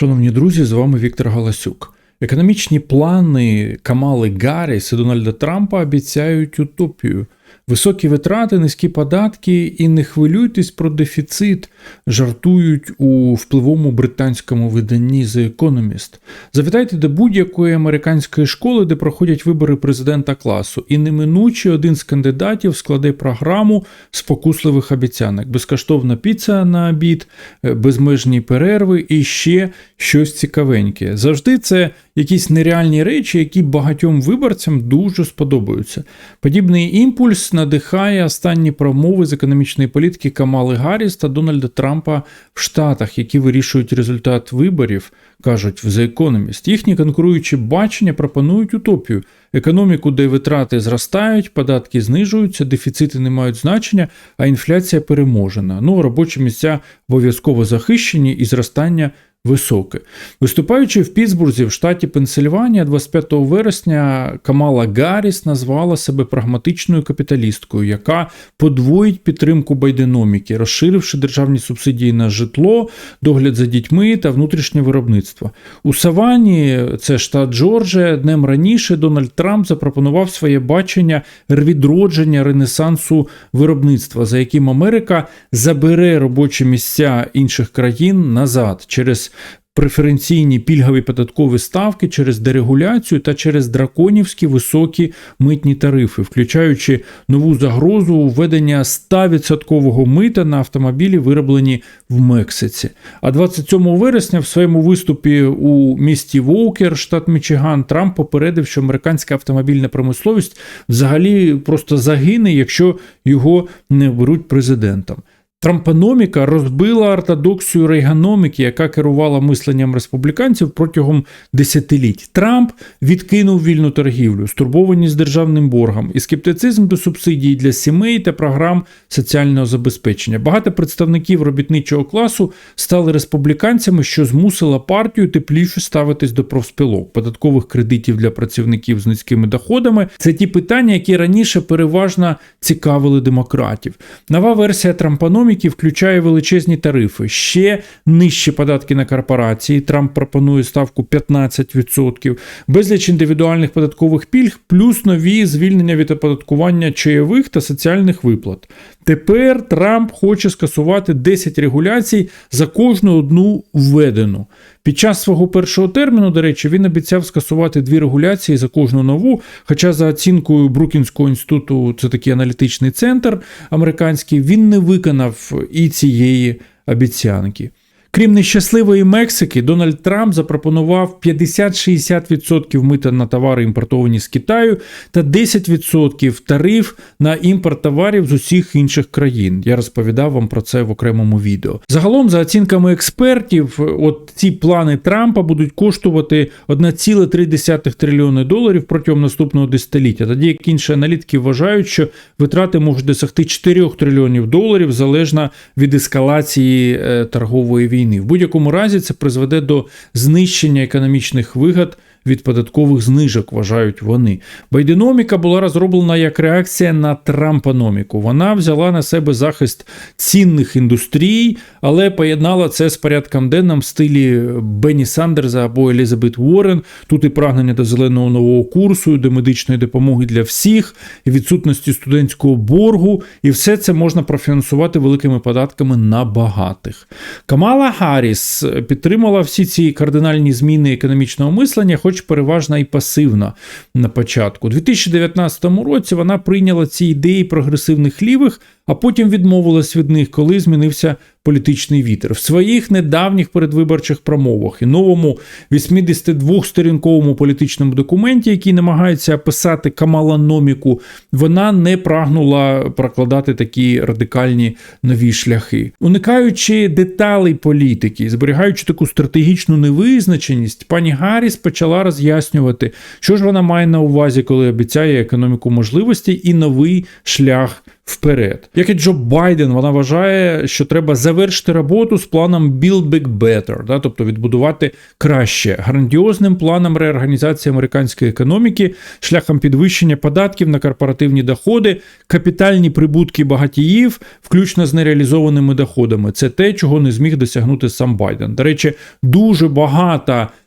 Шановні друзі, з вами Віктор Галасюк. Економічні плани Камали Гарріс і Дональда Трампа обіцяють утопію. Високі витрати, низькі податки і не хвилюйтесь про дефіцит, жартують у впливовому британському виданні The Economist. Завітайте до будь-якої американської школи, де проходять вибори президента класу, і неминуче один з кандидатів складе програму спокусливих обіцянок: безкоштовна піца на обід, е, безмежні перерви і ще щось цікавеньке. Завжди це якісь нереальні речі, які багатьом виборцям дуже сподобаються. Подібний імпульс надихає останні промови з економічної політики Камали Гарріс та Дональда Трампа в Штатах, які вирішують результат виборів, кажуть в The Economist. Їхні конкуруючі бачення пропонують утопію. Економіку, де витрати зростають, податки знижуються, дефіцити не мають значення, а інфляція переможена. Ну, робочі місця обов'язково захищені і зростання високе. Виступаючи в Пітсбурзі в штаті Пенсильванія 25 вересня, Камала Гарріс назвала себе прагматичною капіталісткою, яка подвоїть підтримку байденоміки, розширивши державні субсидії на житло, догляд за дітьми та внутрішнє виробництво. У Савані, це штат Джорджія, днем раніше Дональд Трамп запропонував своє бачення відродження ренесансу виробництва, за яким Америка забере робочі місця інших країн назад через преференційні пільгові податкові ставки через дерегуляцію та через драконівські високі митні тарифи, включаючи нову загрозу введення 100% мита на автомобілі, вироблені в Мексиці. А 27 вересня в своєму виступі у місті Воукер, штат Мічиган, Трамп попередив, що американська автомобільна промисловість взагалі просто загине, якщо його не беруть президентом. Трампаноміка розбила ортодоксію рейганоміки, яка керувала мисленням республіканців протягом десятиліть. Трамп відкинув вільну торгівлю, стурбованість державним боргом і скептицизм до субсидій для сімей та програм соціального забезпечення. Багато представників робітничого класу стали республіканцями, що змусила партію тепліше ставитись до профспілок, податкових кредитів для працівників з низькими доходами. Це ті питання, які раніше переважно цікавили демократів. Нова версія Трампаноміки економіки включає величезні тарифи, ще нижчі податки на корпорації. Трамп пропонує ставку 15%, безліч індивідуальних податкових пільг, плюс нові звільнення від оподаткування чайових та соціальних виплат. Тепер Трамп хоче скасувати 10 регуляцій за кожну одну введену. Під час свого першого терміну, до речі, він обіцяв скасувати дві регуляції за кожну нову. Хоча, за оцінкою Брукінського інституту, це такий аналітичний центр американський, він не виконав і цієї обіцянки. Крім нещасливої Мексики, Дональд Трамп запропонував 50-60% мита на товари, імпортовані з Китаю, та 10% тариф на імпорт товарів з усіх інших країн. Я розповідав вам про це в окремому відео. Загалом, за оцінками експертів, от ці плани Трампа будуть коштувати 1,3 трильйони доларів протягом наступного десятиліття. Тоді як інші аналітики вважають, що витрати можуть досягти 4 трильйонів доларів залежно від ескалації е, торгової війни війни. В будь-якому разі це призведе до знищення економічних вигад від податкових знижок, вважають вони. Байденоміка була розроблена як реакція на Трампаноміку. Вона взяла на себе захист цінних індустрій, але поєднала це з порядком денним в стилі Бенні Сандерса або Елізабет Уоррен. Тут і прагнення до зеленого нового курсу, до медичної допомоги для всіх, і відсутності студентського боргу, і все це можна профінансувати великими податками на багатих. Камала Гарріс підтримала всі ці кардинальні зміни економічного мислення хоч переважно і пасивна на початку. У 2019 році вона прийняла ці ідеї прогресивних лівих, а потім відмовилась від них, коли змінився політичний вітер. В своїх недавніх передвиборчих промовах і новому 82-сторінковому політичному документі, який намагається описати камаланоміку, вона не прагнула прокладати такі радикальні нові шляхи. Уникаючи деталей політики, зберігаючи таку стратегічну невизначеність, пані Гарріс почала роз'яснювати, що ж вона має на увазі, коли обіцяє економіку можливостей і новий шлях вперед. Як і Джо Байден, вона вважає, що треба завершити роботу з планом Build Back Better, да, тобто відбудувати краще грандіозним планом реорганізації американської економіки, шляхом підвищення податків на корпоративні доходи, капітальні прибутки багатіїв, включно з нереалізованими доходами. Це те, чого не зміг досягнути сам Байден. До речі, дуже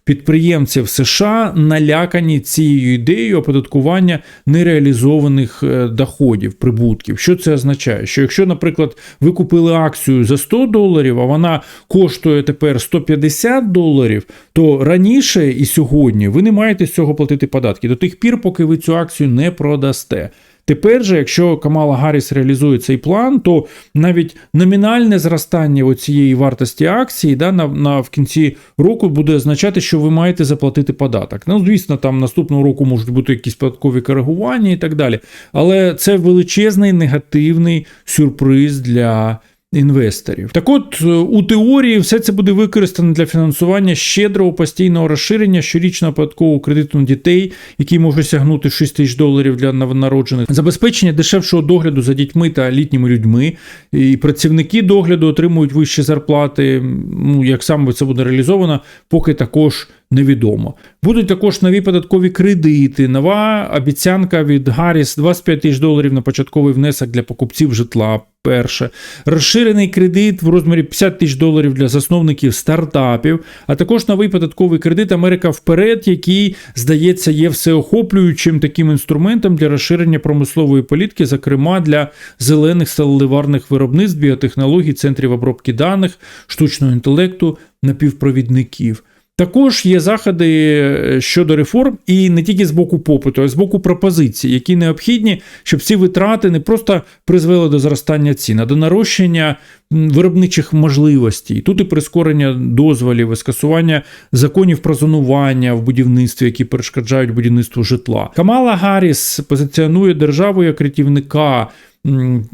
багато підприємців США налякані цією ідеєю оподаткування нереалізованих е, доходів, прибутків. Що це означає? Що якщо, наприклад, ви купили акцію за 100 доларів, а вона коштує тепер 150 доларів, то раніше і сьогодні ви не маєте з цього платити податки до тих пір, поки ви цю акцію не продасте. Тепер же, якщо Камала Гарріс реалізує цей план, то навіть номінальне зростання цієї вартості акції да, на, на в кінці року буде означати, що ви маєте заплатити податок. Ну, звісно, там наступного року можуть бути якісь податкові коригування і так далі. Але це величезний негативний сюрприз для. Інвесторів. Так от, е, у теорії все це буде використано для фінансування щедрого постійного розширення щорічного податкового кредиту на дітей, який може сягнути 6 тисяч доларів для новонароджених, забезпечення дешевшого догляду за дітьми та літніми людьми. І працівники догляду отримують вищі зарплати. Ну, як саме це буде реалізовано, поки також. Невідомо. Будуть також нові податкові кредити, нова обіцянка від Гарріс 25 тисяч доларів на початковий внесок для покупців житла. Перше, розширений кредит в розмірі 50 тисяч доларів для засновників стартапів, а також новий податковий кредит Америка вперед, який, здається, є всеохоплюючим таким інструментом для розширення промислової політики, зокрема для зелених сталеливарних виробництв, біотехнологій, центрів обробки даних, штучного інтелекту, напівпровідників. Також є заходи щодо реформ, і не тільки з боку попиту, а й з боку пропозицій, які необхідні, щоб ці витрати не просто призвели до зростання цін, а до нарощення виробничих можливостей. Тут і прискорення дозволів, і скасування законів про зонування в будівництві, які перешкоджають будівництву житла. Камала Гарріс позиціонує державу як рятівника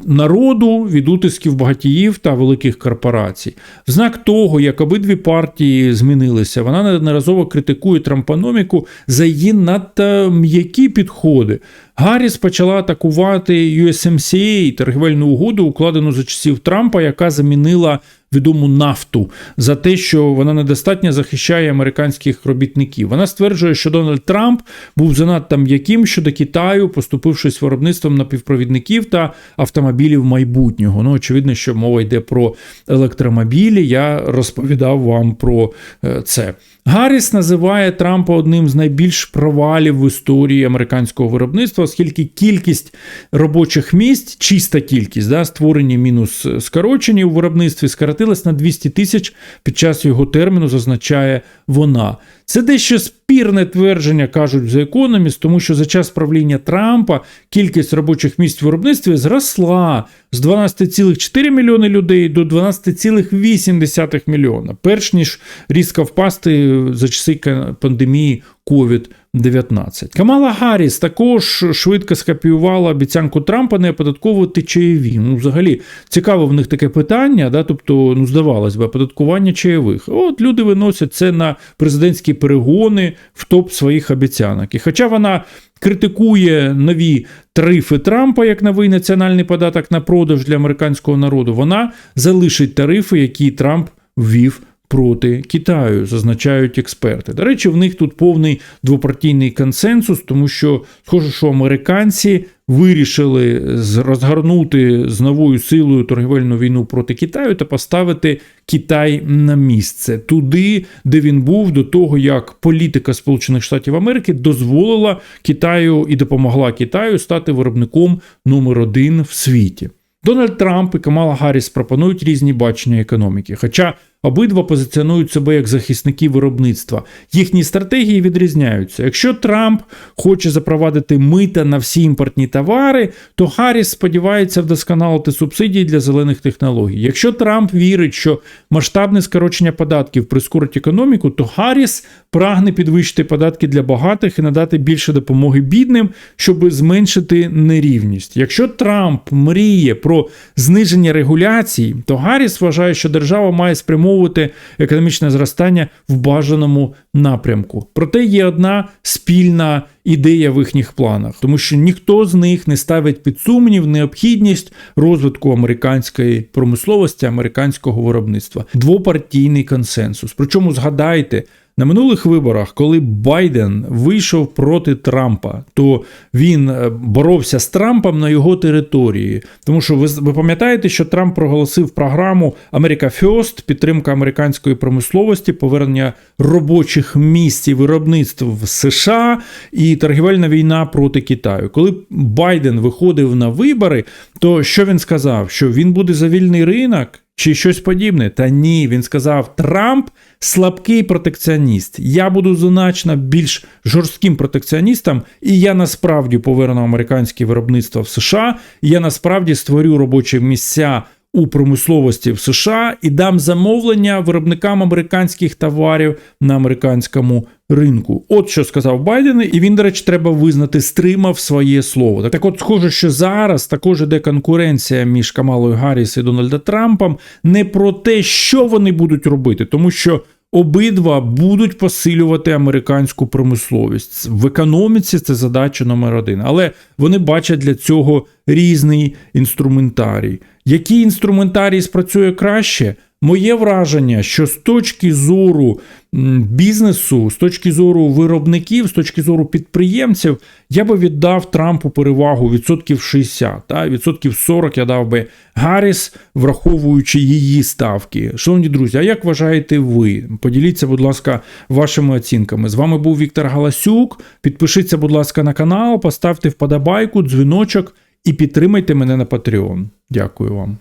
народу від утисків багатіїв та великих корпорацій. В знак того, як обидві партії змінилися, вона неодноразово критикує трампаноміку за її надто м'які підходи. Гарріс почала атакувати USMCA, торгівельну угоду, укладену за часів Трампа, яка замінила відому нафту за те, що вона недостатньо захищає американських робітників. Вона стверджує, що Дональд Трамп був занадто м'яким щодо Китаю, поступившись виробництвом напівпровідників та автомобілів майбутнього. Ну, очевидно, що мова йде про електромобілі. Я розповідав вам про е, це. Гарріс називає Трампа одним з найбільш провалів в історії американського виробництва, оскільки кількість робочих місць, чиста кількість, да, створені мінус скорочені у виробництві, скоротилась на 200 тисяч під час його терміну, зазначає вона. Це дещо спірне твердження, кажуть The Economist, тому що за час правління Трампа кількість робочих місць в виробництві зросла з 12,4 мільйони людей до 12,8 мільйона, перш ніж різко впасти за часи пандемії COVID-19. Камала Гарріс також швидко скопіювала обіцянку Трампа не оподатковувати чаєві. Ну, взагалі, цікаве в них таке питання, да, тобто, ну, здавалось би, оподаткування чаєвих. От люди виносять це на президентські перегони в топ своїх обіцянок. І хоча вона критикує нові тарифи Трампа як новий національний податок на продаж для американського народу, вона залишить тарифи, які Трамп ввів проти Китаю, зазначають експерти. До речі, в них тут повний двопартійний консенсус, тому що схоже, що американці вирішили розгорнути з новою силою торгівельну війну проти Китаю та поставити Китай на місце туди, де він був до того, як політика Сполучених Штатів Америки дозволила Китаю і допомогла Китаю стати виробником номер один в світі. Дональд Трамп і Камала Гарріс пропонують різні бачення економіки. Хоча Обидва позиціонують себе як захисники виробництва. Їхні стратегії відрізняються. Якщо Трамп хоче запровадити мита на всі імпортні товари, то Харріс сподівається вдосконалити субсидії для зелених технологій. Якщо Трамп вірить, що масштабне скорочення податків прискорить економіку, то Харріс прагне підвищити податки для багатих і надати більше допомоги бідним, щоб зменшити нерівність. Якщо Трамп мріє про зниження регуляцій, то Гарріс вважає, що держава має спрямовувати мовити, економічне зростання в бажаному напрямку. Проте є одна спільна ідея в їхніх планах, тому що ніхто з них не ставить під сумнів необхідність розвитку американської промисловості, американського виробництва. Двопартійний консенсус. Причому згадайте. На минулих виборах, коли Байден вийшов проти Трампа, то він е, боровся з Трампом на його території. Тому що ви, ви пам'ятаєте, що Трамп проголосив програму America First, підтримка американської промисловості, повернення робочих місць і виробництв в США і торгівельна війна проти Китаю. Коли Байден виходив на вибори, то що він сказав? Що він буде за вільний ринок? Чи щось подібне? Та ні, він сказав: Трамп слабкий протекціоніст. Я буду значно більш жорстким протекціоністом, і я насправді поверну американське виробництво в США. І я насправді створю робочі місця у промисловості в США і дам замовлення виробникам американських товарів на американському ринку. От що сказав Байден, і він, до речі, треба визнати, стримав своє слово. Так, так от, схоже, що зараз також іде конкуренція між Камалою Гарріс і Дональдом Трампом не про те, що вони будуть робити, тому що. Обидва будуть посилювати американську промисловість в економіці. Це задача номер один. Але вони бачать для цього різний інструментарій. Який інструментарій спрацює краще? Моє враження, що з точки зору бізнесу, з точки зору виробників, з точки зору підприємців, я би віддав Трампу перевагу відсотків 60, та, відсотків 40 я дав би Гарріс, враховуючи її ставки. Шановні друзі, а як вважаєте ви? Поділіться, будь ласка, вашими оцінками. З вами був Віктор Галасюк. Підпишіться, будь ласка, на канал, поставте вподобайку, дзвіночок і підтримайте мене на Patreon. Дякую вам.